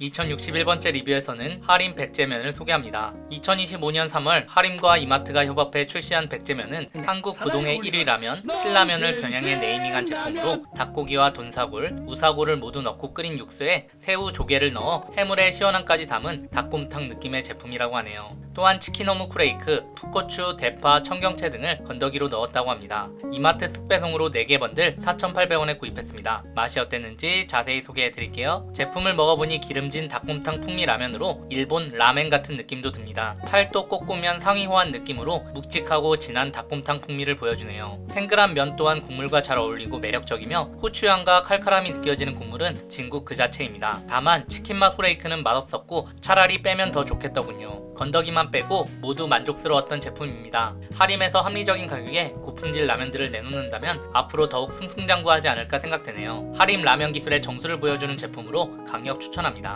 2061번째 리뷰에서는 하림 백제면을 소개합니다. 2025년 3월 하림과 이마트가 협업해 출시한 백제면은 한국 부동의 1위 라면, 신라면을 겨냥해 네이밍한 제품으로 닭고기와 돈사골, 우사골을 모두 넣고 끓인 육수에 새우, 조개를 넣어 해물의 시원함까지 담은 닭곰탕 느낌의 제품이라고 하네요. 또한 치킨 어묵 프레이크, 풋고추, 대파, 청경채 등을 건더기로 넣었다고 합니다. 이마트 습배송으로 4개 번들 4,800원에 구입했습니다. 맛이 어땠는지 자세히 소개해 드릴게요. 제품을 먹어보니 기름 진 닭곰탕 풍미 라면으로 일본 라멘 같은 느낌도 듭니다. 팔도 꼬꼬면 상위호한 느낌으로 묵직하고 진한 닭곰탕 풍미를 보여주네요. 탱글한 면 또한 국물과 잘 어울리고 매력적이며 후추향과 칼칼함이 느껴지는 국물은 진국 그 자체입니다. 다만 치킨 맛 후레이크는 맛없었고 차라리 빼면 더 좋겠더군요. 건더기만 빼고 모두 만족스러웠던 제품입니다. 하림에서 합리적인 가격에 고품질 라면들을 내놓는다면 앞으로 더욱 승승장구하지 않을까 생각되네요. 하림 라면 기술의 정수를 보여주는 제품으로 강력 추천합니다.